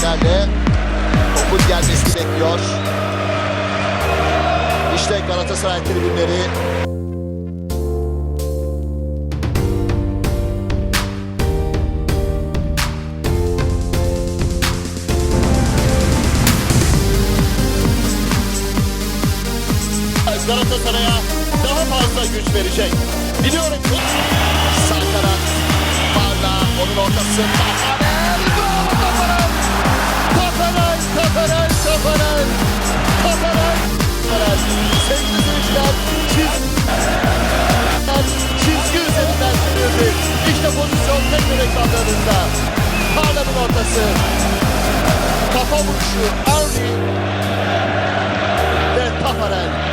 seslerle topun gelmesini bekliyor. İşte Galatasaray tribünleri Galatasaray'a daha fazla güç verecek. Biliyorum sağ kanat Barla onun ortası Tafarel Tafarel Tafarel Tafarel Sevgili seyirciler çiz çizgi üzerinden sürüldü. İşte pozisyon tekrar ekranlarında. Parla'nın ortası. Kafa vuruşu Arni ve Tafarel.